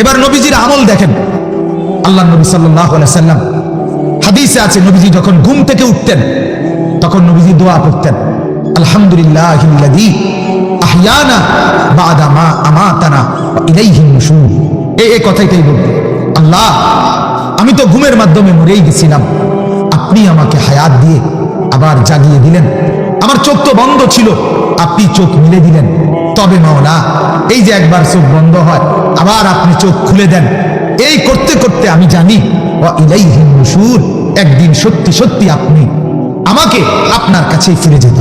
এবার নবীজির আমল দেখেন। আল্লাহ নবী সাল্লাম হাদিসে আছে, নবীজি যখন ঘুম থেকে উঠতেন, তখন নবীজি দোয়া করতেন, আলহামদুলিল্লাহ কথাইটাই বলতেন, আল্লাহ, আমি তো ঘুমের মাধ্যমে মরেই গেছিলাম। আপনি আমাকে হায়াত দিয়ে আবার জাগিয়ে দিলেন। আমার চোখ তো বন্ধ ছিল, আপনি চোখ মিলে দিলেন। তবে মাওলা, এই যে একবার চোখ বন্ধ হয়, আবার আপনি চোখ খুলে দেন। এই করতে করতে আমি জানি ইলাইহিন একদিন সত্যি সত্যি আপনি আমাকে আপনার কাছেই ফিরে যেত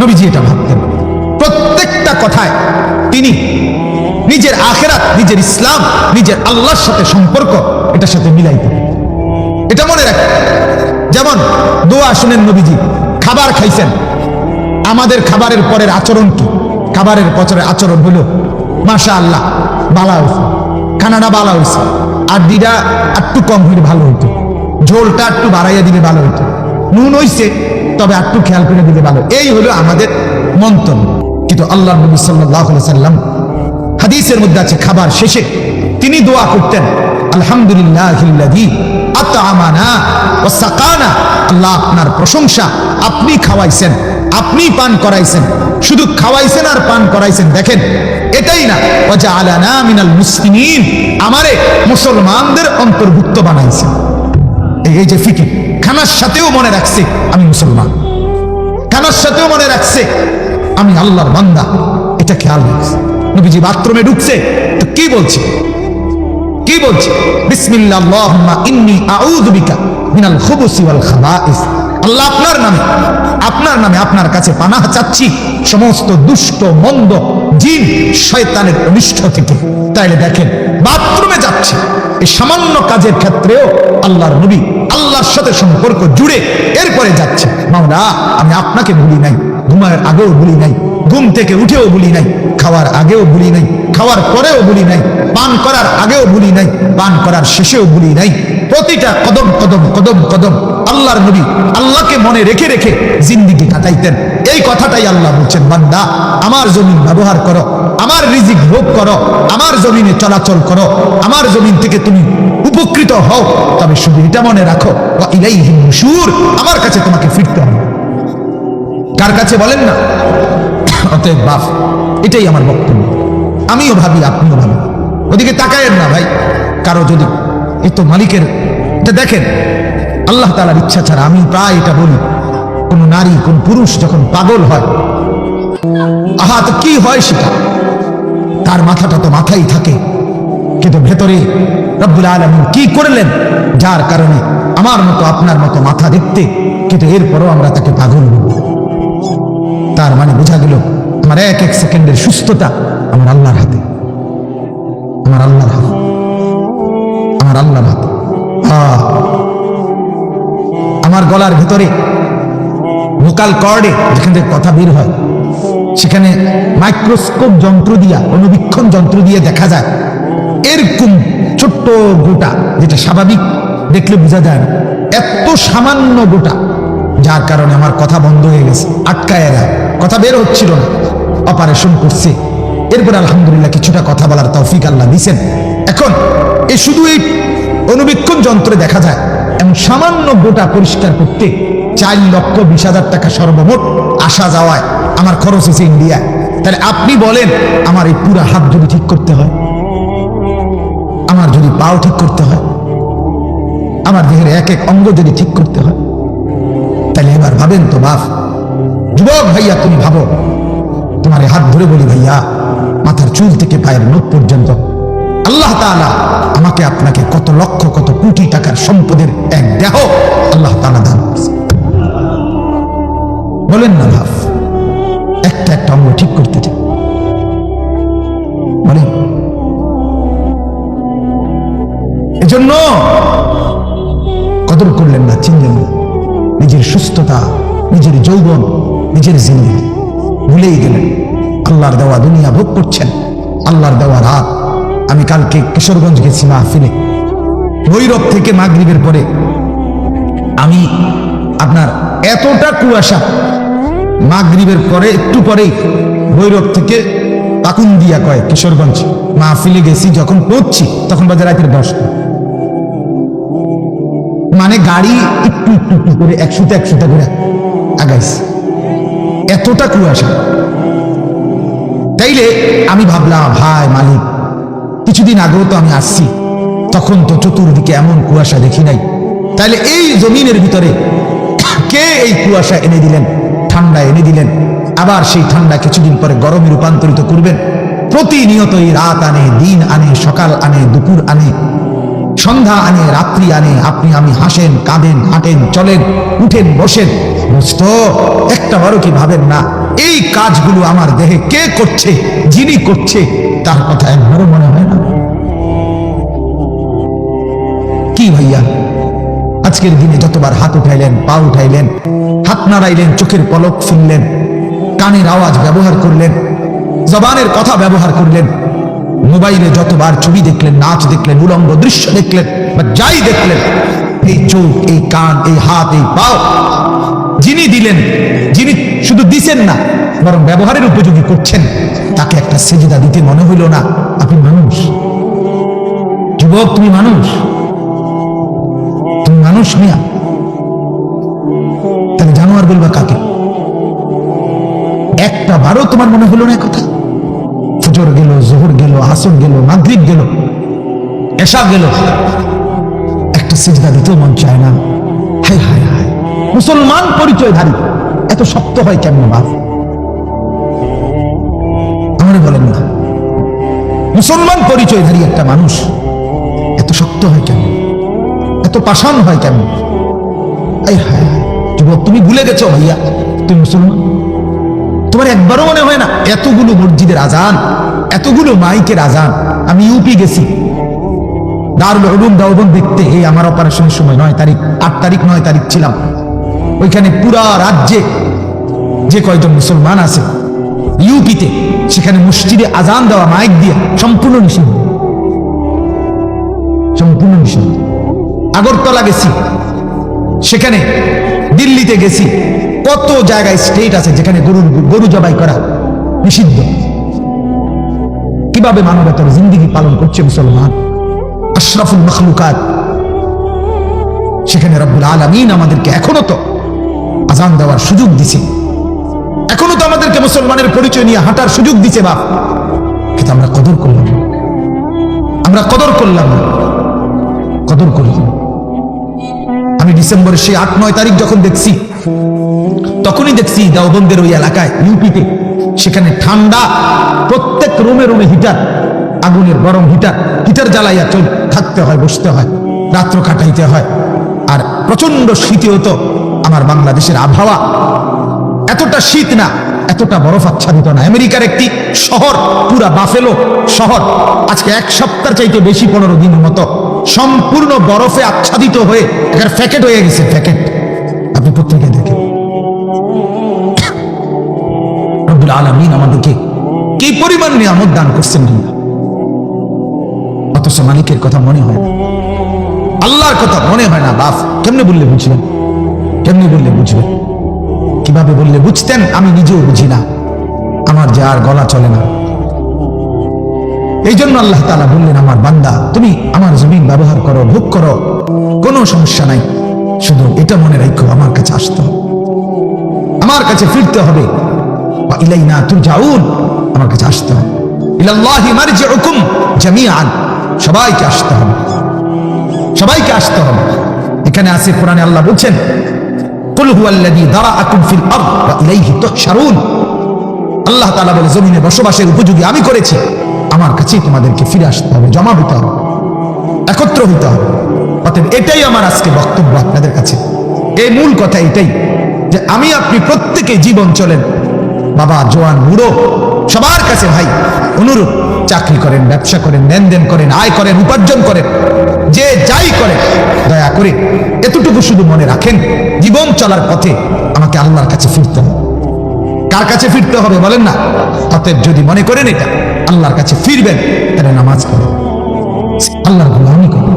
নবীজি এটা ভাবতেন। প্রত্যেকটা কথায় তিনি নিজের আখেরাত, নিজের ইসলাম, নিজের আল্লাহর সাথে সম্পর্ক, এটার সাথে মিলাইতেন। এটা মনে রাখেন। যেমন দোয়া শুনেন নবীজি, খাবার খাইছেন। আমাদের খাবারের পরের আচরণ কি? খাবারের পচরের আচরণ হলো মাশা আল্লাহ বালা হয়েছে। খানাটা বালা হয়েছে। আর দিটা একটু কম হইলে ভালো হইতো। ঝোলটা একটু বাড়াইয়া দিলে ভালো হইতো। নুন হইছে, তবে একটু খেয়াল করে দিলে ভালো। এই হলো আমাদের মন্তব্য কিন্তু আল্লাহ নবী সাল্লাহ সাল্লাম হাদিসের মধ্যে আছে, খাবার শেষে তিনি দোয়া করতেন। আলহামদুলিল্লাহ আতামানা ও সাকানা। আল্লাহ আপনার প্রশংসা আপনি খাওয়াইছেন, আপনি পান করাইছেন, শুধু খাওয়াইছেন আর পান করাইছেন, দেখেন, এটাই না। মিনাল মুসলিমিন, আমারে মুসলমানদের অন্তর্ভুক্ত বানাইছেন। এই যে ফিকির, খানার সাথেও মনে রাখছে আমি মুসলমান। খানার সাথেও মনে রাখছে আমি আল্লাহর বান্দা। এটা খেয়াল রাখছে। নবীজি বাথরুমে ঢুকছে, তো কি বলছে? কি বলছে। বিসমিল্লাহ ইন্নী মিনাল খুবুসি খাবাইস। আল্লাহ আপনার নামে আপনার নামে আপনার কাছে পানাহ চাচ্ছি। সমস্ত দুষ্ট, মন্দ জিন শয়তানের অনিষ্ট থেকে। তাইলে দেখেন, বাথরুমে যাচ্ছে। এই সামান্য কাজের ক্ষেত্রেও আল্লাহর নবী আল্লাহর সাথে সম্পর্ক জুড়ে এরপরে যাচ্ছে। আমি আপনাকে ভুলি নাই। ঘুমানোর আগেও ভুলি নাই, ঘুম থেকে উঠেও ভুলি নাই, খাওয়ার আগেও ভুলি নাই, খাওয়ার পরেও ভুলি নাই, পান করার আগেও ভুলি নাই, পান করার শেষেও ভুলি নাই। প্রতিটা কদম কদম কদম কদম আল্লাহর নবী আল্লাহকে মনে রেখে রেখে জিন্দিগি কাটাইতেন। এই কথাটাই আল্লাহ বলছেন, বান্দা, আমার জমিন ব্যবহার করো, আমার রিজিক ভোগ করো, আমার জমিনে চলাচল করো, আমার জমিন থেকে তুমি উপকৃত হও, তবে শুধু এটা মনে রাখো, ওয়া ইলাইহিন নুশুর, আমার কাছে তোমাকে ফিরতে হবে। কার কাছে বলেন না? অতএব বাপ, এটাই আমার বক্তব্য। আমিও ভাবি, আপনিও ভাবি। ওদিকে তাকায়েন না ভাই। কারও যদি এই তো মালিকের, এটা দেখেন, আল্লাহ তালার ইচ্ছা ছাড়া আমি প্রায় এটা বলি। কোন নারী, কোন পুরুষ যখন পাগল হয়, আহা, তো কি হয় সেটা? তার মাথাটা তো মাথায় থাকে। কিন্তু ভেতরে রব্বুল আলমিন কি করলেন? যার কারণে আমার মতো আপনার মতো মাথা দেখতে, কিন্তু এরপরও আমরা তাকে পাগল বলব তার মানে বোঝা গেল আমার এক এক সেকেন্ডের সুস্থতা আমার আল্লাহর হাতে। আমার আল্লাহর হাতে। আমার আল্লাহর হাতে। আমার গলার ভিতরে ভোকাল কর্ডে যেখান থেকে কথা বের হয়, সেখানে মাইক্রোস্কোপ যন্ত্র দিয়া অনুবীক্ষণ যন্ত্র দিয়ে দেখা যায়, এরকম ছোট্ট গোটা, যেটা স্বাভাবিক, দেখলে বোঝা যায় না, এত সামান্য গোটা যার কারণে আমার কথা বন্ধ হয়ে গেছে, আটকায় যায়। কথা বের হচ্ছিল না। অপারেশন করছে। এরপর আলহামদুলিল্লাহ কিছুটা কথা বলার তৌফিক আল্লাহ দিছেন। এখন এ শুধু এই অনুবীক্ষণ যন্ত্রে দেখা যায়, এমন সামান্য গোটা পরিষ্কার করতে চার লক্ষ বিশ হাজার টাকা সর্বমোট আসা যাওয়ায় আমার খরচ হয়েছে ইন্ডিয়ায়। তাহলে আপনি বলেন, আমার এই পুরা হাত যদি ঠিক করতে হয়, আমার যদি পাও ঠিক করতে হয়, আমার দেহের এক এক অঙ্গ যদি ঠিক করতে হয় তাহলে এবার ভাবেন তো, বাপ। যুবক ভাইয়া, তুমি ভাবো। তোমার হাত ধরে বলি, ভাইয়া, মাথার চুল থেকে পায়ের নখ পর্যন্ত আল্লাহ তাআলা আমাকে আপনাকে কত লক্ষ, কত কোটি টাকার সম্পদের এক দেহ আল্লাহ তাআলা দান বলেন না ভাব একটা একটা অঙ্গ ঠিক করতে চাই। বলেন। এজন্য কদর করলেন না, চিনলেন না। নিজের সুস্থতা, নিজের যৌবন, নিজের জিন্দিগি ভুলেই গেলেন। আল্লাহর দেওয়া দুনিয়া ভোগ করছেন। আল্লাহর দেওয়া রাত। আমি কালকে কিশোরগঞ্জ গেছি মাহফিলে। ভৈরব থেকে মাগরিবের পরে আমি আপনার এতটা কুয়াশা, মাগরিবের পরে, একটু পরেই ভৈরব থেকে পাকুন দিয়া কয় কিশোরগঞ্জ মাহফিলে গেছি। যখন পৌঁছছি তখন বাজে রাতের দশটা। মানে গাড়ি একটু একটু একটু করে একশোতে একশোতে করে আগাইছে। এতটা কুয়াশা। তাইলে আমি ভাবলাম ভাই মালিক, কিছুদিন আগেও তো আমি আসছি। তখন তো চতুর্দিকে এমন কুয়াশা দেখি নাই। তাইলে এই জমিনের ভিতরে কে এই কুয়াশা এনে দিলেন, ঠান্ডা এনে দিলেন? আবার সেই ঠান্ডা কিছুদিন পরে গরমে রূপান্তরিত করবেন? প্রতিনিয়ত এই রাত আনে, দিন আনে, সকাল আনে, দুপুর আনে। সন্ধ্যা আনে, রাত্রি আনে, আপনি আমি হাসেন, কাঁদেন হাঁটেন চলেন, উঠেন, বসেন। বুঝত? একটা বারো কি ভাবেন না? এই কাজগুলো আমার দেহে কে করছে, যিনি করছে, তার কথা একবারও মনে হয় না। কি ভাইয়া? আজকের দিনে যতবার হাত উঠাইলেন, পা উঠাইলেন, হাত নাড়াইলেন, চোখের পলক ফিরলেন কানের আওয়াজ ব্যবহার করলেন, জবানের কথা ব্যবহার করলেন মোবাইলে যতবার ছবি দেখলেন, নাচ দেখলেন উলঙ্গ দৃশ্য দেখলেন, বা যাই দেখলেন, এই চোখ, এই কান, এই হাত, এই পাও যিনি দিলেন, যিনি শুধু দিছেন না, বরং ব্যবহারের উপযোগী করছেন, তাকে একটা সেজদা দিতে মনে হইল না। আপনি মানুষ। যুবক, তুমি মানুষ। তুমি মানুষ মিয়া। তাহলে জানোয়ার বলবা কাকে? একটা বারও তোমার মনে হলো না কথা? ফজর গেল আসর গেল, মাগরিব গেল এসা গেল। একটা সিজদা দিতেও মন চায় না। হায় হায় হায়। মুসলমান পরিচয়ধারী, এত শক্ত হয় কেমন বাপ? আমারে বলেন না। মুসলমান পরিচয়ধারী একটা মানুষ, এত শক্ত হয় কেন এত পাষাণ হয় কেন এই হায়। যুবক, তুমি ভুলে গেছো ভাইয়া, তুমি মুসলমান? তোমার একবারও মনে হয় না, এতগুলো মসজিদের আজান এতগুলো মাইকের আজান, আমি ইউপি গেছি। দারুল উলুম দাওবন দেখতে এই আমার অপারেশনের সময় নয় তারিখ, আট তারিখ, নয় তারিখ ছিলাম। ওইখানে পুরা রাজ্যে যে কয়জন মুসলমান আছে ইউপিতে সেখানে মসজিদে আজান দেওয়া মাইক দিয়ে সম্পূর্ণ নিষিদ্ধ। সম্পূর্ণ নিষিদ্ধ। আগরতলা গেছি, সেখানে দিল্লিতে গেছি। কত জায়গায় স্টেট আছে যেখানে গরুর, গরু জবাই করা নিষিদ্ধ? কীভাবে মানবতার জিন্দিগি পালন করছে মুসলমান? আশরাফুল মখলুকাত। সেখানে রব্বুল আলমিন আমাদেরকে এখনও তো আজান দেওয়ার সুযোগ দিছে। এখনও তো আমাদেরকে মুসলমানের পরিচয় নিয়ে হাঁটার সুযোগ দিছে বাপ। কিন্তু আমরা কদর করলাম। আমরা কদর করলাম। না কদর করলাম আমি ডিসেম্বরের সেই আট, নয় তারিখ যখন দেখছি, তখনই দেখছি দেওবন্দের ওই এলাকায়, ইউপিতে সেখানে ঠান্ডা, প্রত্যেক রুমে রুমে হিটার, আগুনের গরম হিটার হিটার জ্বালাইয়া চল, থাকতে হয়, বসতে হয়, রাত্র কাটাইতে হয়। আর প্রচণ্ড শীতে হতো আমার বাংলাদেশের আবহাওয়া। এতটা শীত না, এতটা বরফ আচ্ছাদিত না। আমেরিকার একটি শহর, পুরা বাফেলো শহর, আজকে এক সপ্তাহ চাইতে বেশি পনেরো দিনের মতো সম্পূর্ণ বরফে আচ্ছাদিত হয়ে, এখানে ফ্যাকেট হয়ে গেছে, ফ্যাকেট। আপনি পত্রিকায় আলমিন আমাদেরকে কি পরিমাণ নিয়ামত দান করছেন অথচ মালিকের কথা মনে হয় না। আল্লাহর কথা মনে হয় না, বাপ। কেমনে বললে বুঝলেন কেমনে বললে বুঝবেন কীভাবে বললে বুঝতেন আমি নিজেও বুঝি না। আমার যে আর গলা চলে না। এই জন্য আল্লাহ তালা বললেন, আমার বান্দা, তুমি আমার জমিন ব্যবহার করো, ভোগ করো। কোনো সমস্যা নাই। শুধু এটা মনে রাখো, আমার কাছে আসতে হবে। আমার কাছে ফিরতে হবে। ইলাইনা তুরজাউন। আমার কাছে আসতে হবে। ইলাল্লাহি মারজিউকুম জামিআন। সবাইকে আসতে হবে। সবাইকে আসতে হবে। এখানে আছে কোরআনে আল্লাহ বলছেন, কুল হুয়াল্লাযী দারাআকুম ফিল আরদ ওয়া ইলাইহি তুহশারুন। আল্লাহ তাআলা বলে, জমিনে বসবাসের উপযোগী আমি করেছি। আমার কাছেই তোমাদেরকে ফিরে আসতে হবে, জমা হতে হবে, একত্র হতে হবে। অতএব এটাই আমার আজকে বক্তব্য আপনাদের কাছে। এই মূল কথা এটাই যে আমি আপনি প্রত্যেকে জীবন চলেন বাবা জোয়ান বুড়ো, সবার কাছে ভাই অনুরোধ, চাকরি করেন, ব্যবসা করেন, লেনদেন করেন, আয় করেন, উপার্জন করেন, যে যাই করেন দয়া করে এতটুকু শুধু মনে রাখেন, জীবন চলার পথে আমাকে আল্লাহর কাছে ফিরতে হবে। কার কাছে ফিরতে হবে বলেন না? অতএব যদি মনে করেন এটা, আল্লাহর কাছে ফিরবেন, তাহলে নামাজ পড়েন। আল্লাহর গোলামি করেন।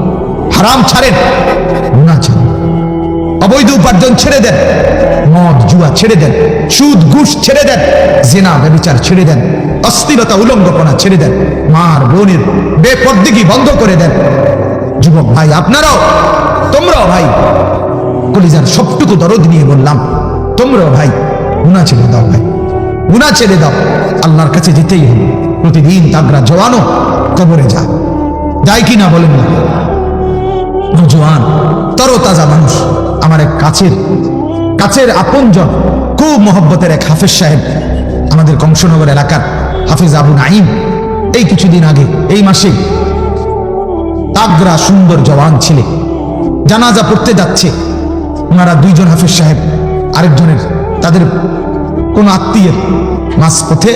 হারাম ছাড়েন, গুনাহ ছাড়েন। অবৈধ উপার্জন ছেড়ে দেন। মদ, জুয়া ছেড়ে দেন। সুদ, ঘুষ ছেড়ে দেন। জেনা, ব্যবচার ছেড়ে দেন। অস্থিরতা, উলঙ্গপনা ছেড়ে দেন। মার, বোনের বেপর্দিগি বন্ধ করে দেন। যুবক ভাই, আপনারাও, তোমরাও ভাই, কলিজার সবটুকু দরদ নিয়ে বললাম, তোমরাও ভাই, গুণা ছেড়ে দাও ভাই। গুণা ছেড়ে দাও। আল্লাহর কাছে যেতেই হবে। প্রতিদিন তাগরা জওয়ানো কবরে যা। যায় কি না বলেন না। জোয়ান, তরতাজা মানুষ, আমার এক কাছের কাছের আপনজন, খুব মহব্বতের এক হাফেজ সাহেব, আমাদের কংসনগর এলাকার হাফিজ আবু নাইম এই কিছুদিন আগে, এই মাসে তাগরা সুন্দর জওয়ান ছিলে, জানাজা পড়তে যাচ্ছে। ওনারা দুইজন হাফিজ সাহেব, আরেকজনের তাদের কোন আত্মীয়ের মাস পথে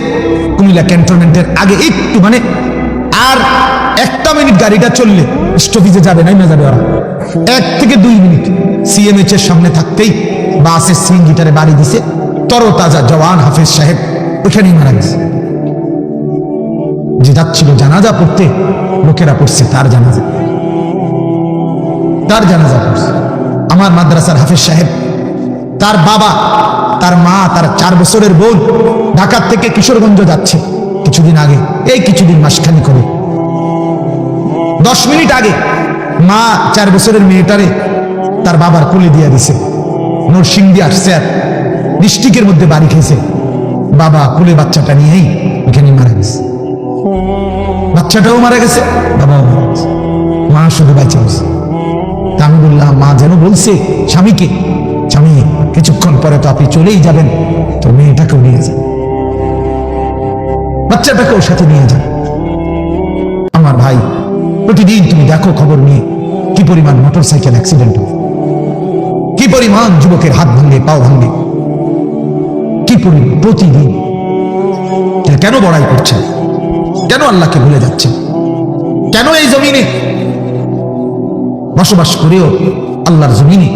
কুমিল্লা ক্যান্টনমেন্টের আগে একটু মানে আর একটা মিনিট গাড়িটা চললে স্টপিজে যাবে নাই না যাবে ওরা। এক থেকে দুই মিনিট সিএমএইচ এর সামনে থাকতেই বাসের সিং গিটারে বাড়ি দিছে তরতাজা জওয়ান হাফেজ সাহেব ওখানেই মারা গেছে। যে যাচ্ছিল জানাজা পড়তে, লোকেরা পড়ছে, তার জানাজা। তার জানাজা পড়ছে। আমার মাদ্রাসার হাফেজ সাহেব, তার বাবা, তার মা, তার চার বছরের বোন ঢাকার থেকে কিশোরগঞ্জ যাচ্ছে কিছুদিন আগে, এই কিছুদিন মাসখানি করে দশ মিনিট আগে মা চার বছরের মেয়েটারে তার বাবার কোলে দিয়ে দিছে। নরসিংদী আসছে আর ডিস্ট্রিক্টের মধ্যে বাড়ি খেয়েছে। বাবা কোলে বাচ্চাটা নিয়েই এখানে মারা গেছে। বাচ্চাটাও মারা গেছে, বাবাও মারা গেছে। মা শুধু বাইচে গেছে। তা আমি বললাম, মা যেন বলছে স্বামীকে, স্বামী, কিছুক্ষণ পরে তো আপনি চলেই যাবেন, তো মেয়েটাকেও নিয়ে যান। বাচ্চাটাকেও সাথে নিয়ে যান। আমার ভাই প্রতিদিন তুমি দেখো খবর নিয়ে কি পরিমাণ মোটর সাইকেল অ্যাক্সিডেন্ট কি পরিমাণ যুবকের হাত ভাঙে পাও ভাঙে কি পরিমাণ প্রতিদিন। কেন বড়াই করছেন কেন আল্লাহকে ভুলে যাচ্ছেন কেন এই জমিনে বসবাস করেও আল্লাহর জমিনে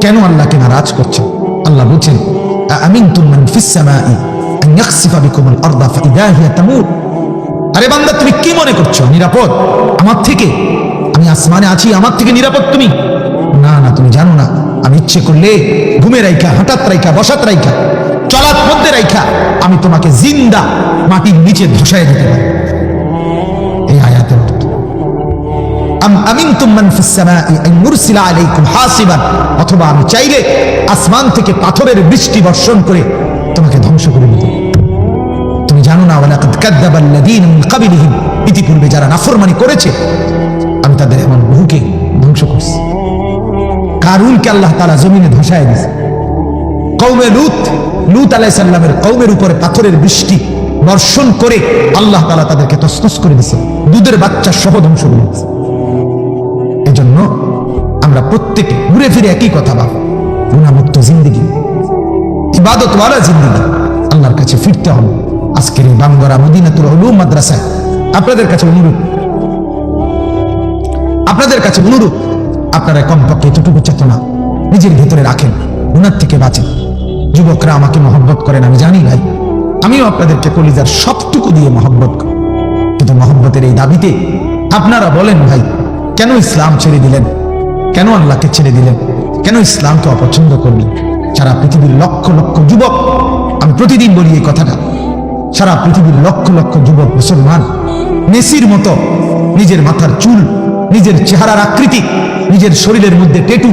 কেন আল্লাহকে নারাজ করছেন আল্লাহ বলছেন আমিন তুমান ফিসামাই আন ইয়াখসিফা বিকুমুল আরদা ফাইদা হিয়া তামুর আরে বান্দা, তুমি কি মনে করছ? নিরাপদ? আমার থেকে? আমি আসমানে আছি, আমার থেকে নিরাপদ তুমি? না না, তুমি জানো না। আমি ইচ্ছে করলে ঘুমে রাইখা, হঠাৎ রাইখা, বসাত রাইখা, চলার মধ্যে রাইখা, আমি তোমাকে জিন্দা মাটির নিচে ধসায় দিতে পারি। এই আয়াতের অথবা আমি চাইলে আসমান থেকে পাথরের বৃষ্টি বর্ষণ করে তোমাকে ধ্বংস করে দিতে ইতিপূর্বে যারা নাফরমানি করেছে, আমি তাদের এমন বহুকে ধ্বংস করছি। কারুনকে আল্লাহ তালা জমিনে ধসায় দিয়েছে। কৌমে লুত লুত আলাইহিস সালামের কৌমের উপরে পাথরের বৃষ্টি বর্ষণ করে আল্লাহ তাআলা তাদেরকে তসতস করে দিয়েছে। দুধের বাচ্চা সহ ধ্বংস করে দিয়েছে। এজন্য আমরা প্রত্যেকে ঘুরে ফিরে একই কথা ভাব। গুণামুক্ত জিন্দিগি ইবাদত ওয়ালা জিন্দিগি, আল্লাহর কাছে ফিরতে হবে। আজকের এই বাঙ্গরা মদিনাতুল উলুম মাদ্রাসায় আপনাদের কাছে অনুরোধ। আপনাদের কাছে অনুরোধ, আপনারা কমপক্ষে এতটুকু চেতনা নিজের ভিতরে রাখেন গুণার থেকে বাঁচেন। যুবকরা আমাকে মহব্বত করেন, আমি জানি ভাই, আমিও আপনাদেরকে কলিজার সবটুকু দিয়ে মহব্বত করি। কিন্তু মহব্বতের এই দাবিতে আপনারা বলেন ভাই, কেন ইসলাম ছেড়ে দিলেন? কেন আল্লাহকে ছেড়ে দিলেন? কেন ইসলামকে অপছন্দ করলেন? সারা পৃথিবীর লক্ষ লক্ষ যুবক, আমি প্রতিদিন বলি এই কথাটা সারা পৃথিবীর লক্ষ লক্ষ যুবক, মুসলমান, মেসির মতো নিজের মাথার চুল, নিজের চেহারার আকৃতি, নিজের শরীরের মধ্যে টেটু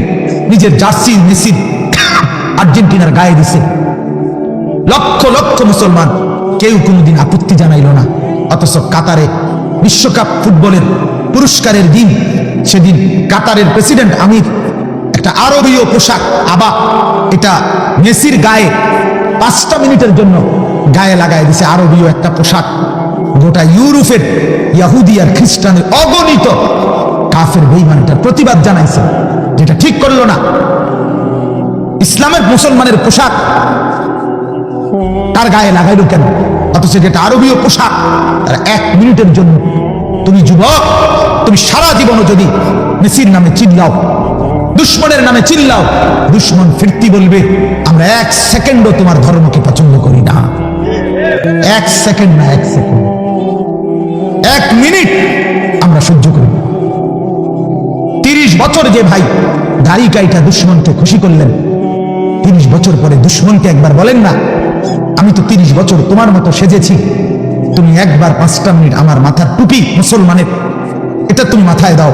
নিজের জার্সি মেসির আর্জেন্টিনার গায়ে দিছে। লক্ষ লক্ষ মুসলমান, কেউ কোনোদিন আপত্তি জানাইল না। অথচ কাতারে বিশ্বকাপ ফুটবলের পুরস্কারের দিন, সেদিন কাতারের প্রেসিডেন্ট আমির, একটা আরবীয় পোশাক, আবা, এটা মেসির গায়ে পাঁচটা মিনিটের জন্য গায়ে লাগায় দিছে আরবীয় একটা পোশাক। গোটা ইউরোপের ইয়াহুদি আর খ্রিস্টানের অগণিত কাফের বেইমানটার প্রতিবাদ জানাইছে, যেটা ঠিক করল না। ইসলামের মুসলমানের পোশাক তার গায়ে লাগাইলো কেন? অথচ যেটা আরবীয় পোশাক, তার এক মিনিটের জন্য তুমি যুবক, তুমি সারা জীবনও যদি মেসির নামে চিল্লাও, দুশ্মনের নামে চিল্লাও, দুশ্মন ফিরতি বলবে, আমরা এক সেকেন্ডও তোমার ধর্মকে পছন্দ করি না। এক সেকেন্ড না, এক সেকেন্ড এক মিনিট আমরা সহ্য করি তিরিশ বছর যে ভাই দাড়ি কাইটা দুশ্মনকে খুশি করলেন, তিরিশ বছর পরে দুশ্মনকে একবার বলেন না, আমি তো তিরিশ বছর তোমার মতো সেজেছি, তুমি একবার পাঁচটা মিনিট আমার মাথার টুপি মুসলমানের, এটা তুমি মাথায় দাও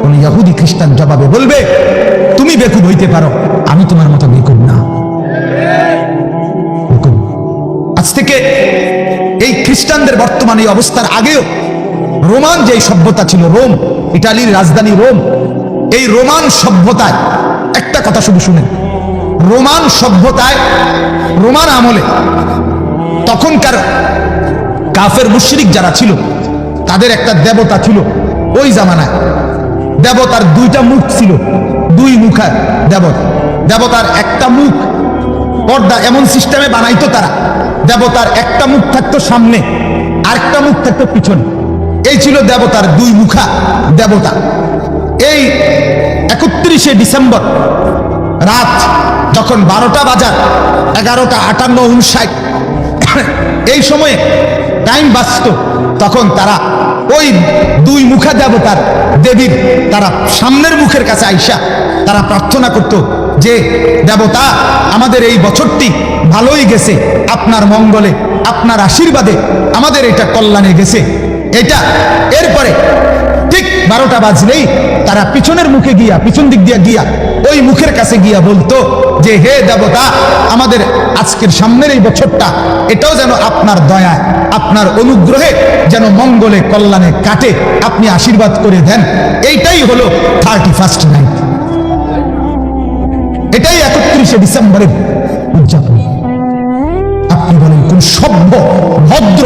কোন ইহুদি খ্রিস্টান জবাবে বলবে, তুমি বেকুব হইতে পারো, আমি তোমার মতো বেকুব। আজ থেকে এই খ্রিস্টানদের বর্তমানে এই অবস্থার আগেও রোমান যে সভ্যতা ছিল, রোম, ইটালির রাজধানী রোম, এই রোমান সভ্যতায়, একটা কথা শুধু শুনেন, রোমান সভ্যতায়, রোমান আমলে তখনকার কাফের মুশরিক যারা ছিল, তাদের একটা দেবতা ছিল, ওই জামানায় দেবতার দুইটা মুখ ছিল, দুই মুখা দেবতা, দেবতার একটা মুখ, পর্দা এমন সিস্টেমে বানাইতো তারা দেবতার একটা মুখ থাকতো সামনে, আরেকটা মুখ থাকতো পিছনে। এই ছিল দেবতার দুই মুখা দেবতা। এই একত্রিশে ডিসেম্বর রাত যখন বারোটা বাজার, এগারোটা আটান্ন উনষাট, এই সময়ে টাইম বাঁচত, তখন তারা ওই দুই মুখা দেবতার দেবীর, তারা সামনের মুখের কাছে আইসা তারা প্রার্থনা করত যে, দেবতা, আমাদের এই বছরটি ভালোই গেছে। আপনার মঙ্গলে, আপনার আশীর্বাদে আমাদের এটা কল্যাণে গেছে। এটা এরপরে ঠিক বারোটা বাজলেই তারা পিছনের মুখে গিয়া, পিছন দিক দিয়ে গিয়া, ওই মুখের কাছে গিয়া বলতো যে, হে দেবতা, আমাদের আজকের সামনের এই বছরটা, এটাও যেন আপনার দয়ায়, আপনার অনুগ্রহে যেন মঙ্গলে কল্যাণে কাটে, আপনি আশীর্বাদ করে দেন। এইটাই হলো থার্টি ফার্স্ট নাইট এটাই একত্রিশে ডিসেম্বরের উদযাপন। আপনি বলেন, কোন সভ্য, ভদ্র,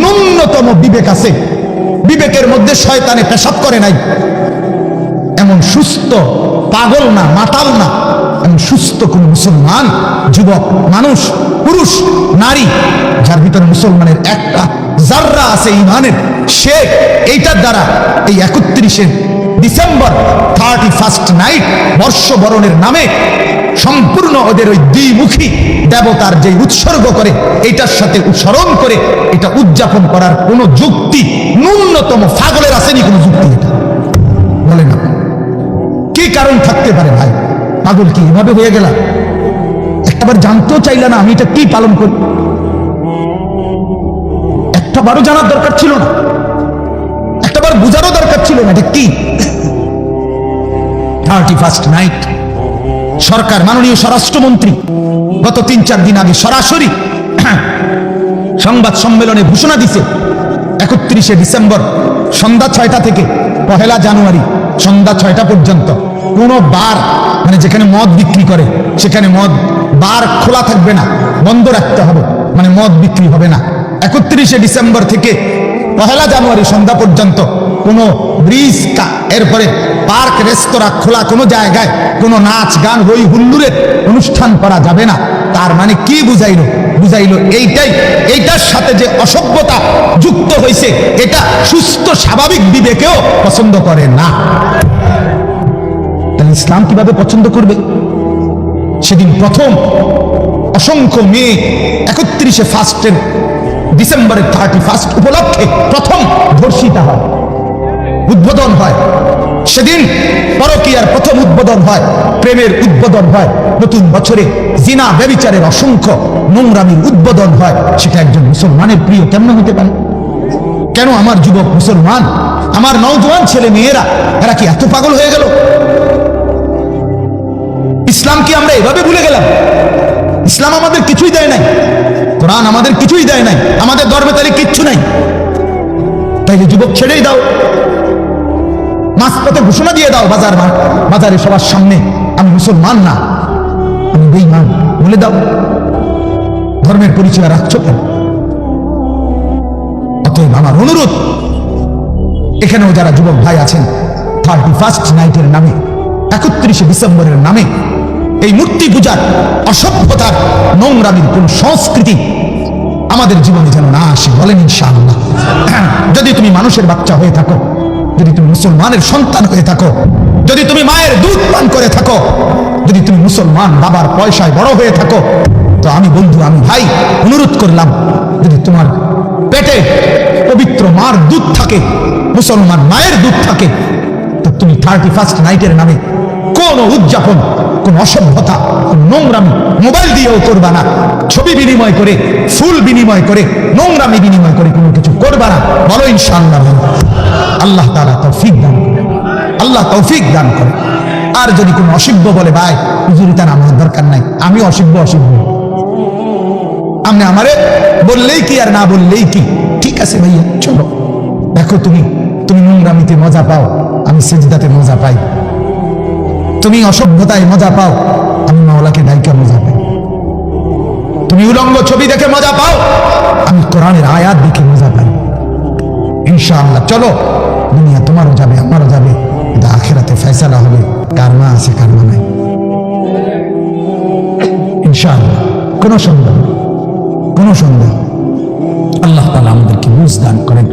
ন্যূনতম বিবেক আছে। বিবেকের মধ্যে শয়তানে পেশাব করে নাই। এমন সুস্থ পাগল না, মাতাল না এমন সুস্থ কোন মুসলমান, যুবক, মানুষ, পুরুষ, নারী, যার ভিতরে মুসলমানের একটা জাররা আছে ইমানের, সে এইটার দ্বারা এই একত্রিশে ডিসেম্বর থার্টি ফার্স্ট নাইট বর্ষবরণের নামে সম্পূর্ণ ওদের ওই দ্বিমুখী দেবতার যে উৎসর্গ করে এটার সাথে স্মরণ করে, এটা উদযাপন করার কোনো যুক্তি, ন্যূনতম ফাগলের আসেনি কোনো যুক্তি এটা। কি কারণ থাকতে পারে ভাই? পাগল কি? এভাবে হয়ে গেল? একটাবার জানতেও চাইলে না আমি এটা কি পালন করি একটা বারো জানার দরকার ছিল না। একটাবার বোঝারও দরকার ছিল না এটা কি? থার্টি ফার্স্ট নাইট সরকার, মাননীয় স্বরাষ্ট্রমন্ত্রী, গত তিন চার দিন আগে সরাসরি সংবাদ সম্মেলনে ঘোষণা দিছে, একত্রিশে ডিসেম্বর, সন্ধ্যা ছয়টা থেকে পহেলা জানুয়ারি, সন্ধ্যা ছয়টা পর্যন্ত। কোনো বার মানে যেখানে মদ বিক্রি করে, সেখানে মদ বার খোলা থাকবে না, বন্ধ রাখতে হবে মানে মদ বিক্রি হবে না। একত্রিশে ডিসেম্বর থেকে পহেলা জানুয়ারি সন্ধ্যা পর্যন্ত কোনো ব্রিজ এরপরে পার্ক, রেস্তোরাঁ খোলা কোনো জায়গায় কোনো নাচ গান, হই হুল্লুরের অনুষ্ঠান করা যাবে না। তার মানে কি বুঝাইল? বুঝাইলো এইটাই, এইটার সাথে যে অসভ্যতা যুক্ত হয়েছে এটা সুস্থ, স্বাভাবিক বিবেকেও পছন্দ করে না। তাহলে ইসলাম কীভাবে পছন্দ করবে? সেদিন প্রথম অসংখ্য মেয়ে একত্রিশে ফার্স্টের ডিসেম্বরের থার্টি ফার্স্ট উপলক্ষে প্রথম ধর্ষিতা হয়, উদ্বোধন হয়। সেদিন পরকিয়ার প্রথম উদ্বোধন হয়, প্রেমের উদ্বোধন হয়। নতুন বছরে জিনা, ব্যবিচারের অসংখ্য নোংরামির উদ্বোধন হয়। সেটা একজন মুসলমানের প্রিয় কেমন হতে পারে? কেন আমার যুবক মুসলমান? আমার নওজোয়ান ছেলে মেয়েরা, এরা কি এত পাগল হয়ে গেল? ইসলাম কি আমরা এভাবে ভুলে গেলাম। ইসলাম আমাদের কিছুই দেয় নাই। কোরআন আমাদের কিছুই দেয় নাই। আমাদের ধর্মে তাহলে কিচ্ছু নাই। তাইলে যুবক ছেড়েই দাও। মাঝপথে ঘোষণা দিয়ে দাও বাজার, বাজারে সবার সামনে। আমি মুসলমান না, আমি বেইমান বলে দাও। ধর্মের পরিচয় রাখছো কেন? অতএব আমার অনুরোধ, এখানেও যারা যুবক ভাই আছেন থার্টি ফার্স্ট নাইটের নামে, একত্রিশে ডিসেম্বরের নামে এই মূর্তি পূজার অসভ্যতার নোংরামির কোন সংস্কৃতি আমাদের জীবনে যেন না আসে বলেন ইনশাআল্লাহ। যদি তুমি মানুষের বাচ্চা হয়ে থাকো, যদি তুমি মুসলমানের সন্তান হয়ে থাকো, যদি তুমি মায়ের দুধ পান করে থাকো, যদি তুমি মুসলমান বাবার পয়সায় বড় হয়ে থাকো, তো আমি বন্ধু, আমি ভাই, অনুরোধ করলাম, যদি তোমার পেটে পবিত্র মার দুধ থাকে, মুসলমান মায়ের দুধ থাকে, তো তুমি থার্টি ফার্স্ট নাইটের নামে কোন উদযাপন কোন অসভ্যতা নোংরামি, মোবাইল দিয়েও করবা না। ছবি বিনিময় করে, ফুল বিনিময় করে, নোংরামি বিনিময় করে কোনো কিছু করবা না। বলো ইনশাআল্লাহ বলো। আল্লাহ তাআলা তৌফিক দান করে। আল্লাহ তৌফিক দান করে। আর যদি কোনো অসভ্য বলে, ভাই, হুজুরি তার আমার দরকার নাই। আমি অসভ্য অসভ্য। আপনি আমারে বললেই কি আর না বললেই কি? ঠিক আছে ভাইয়া, চলো। দেখো তুমি তুমি নোংরামিতে মজা পাও, আমি সেজদাতে মজা পাই। তুমি অসভ্যতায় মজা পাও, আমি মাওলাকে দায়িকা মজা পাই। তুমি উলঙ্গ ছবি দেখে মজা পাও, আমি কোরআনের আয়াত দেখে মজা পাই। ইনশাআল্লাহ, চলো, দুনিয়া তোমারও যাবে, আমারও যাবে, কিন্তু আখেরাতে ফেসলা হবে, কার মা আছে, কার মা নাই। ইনশাআল্লাহ, কোনো সন্দেহ কোনো সন্দেহ। আল্লাহ তালা আমাদেরকে বুঝ দান করেন।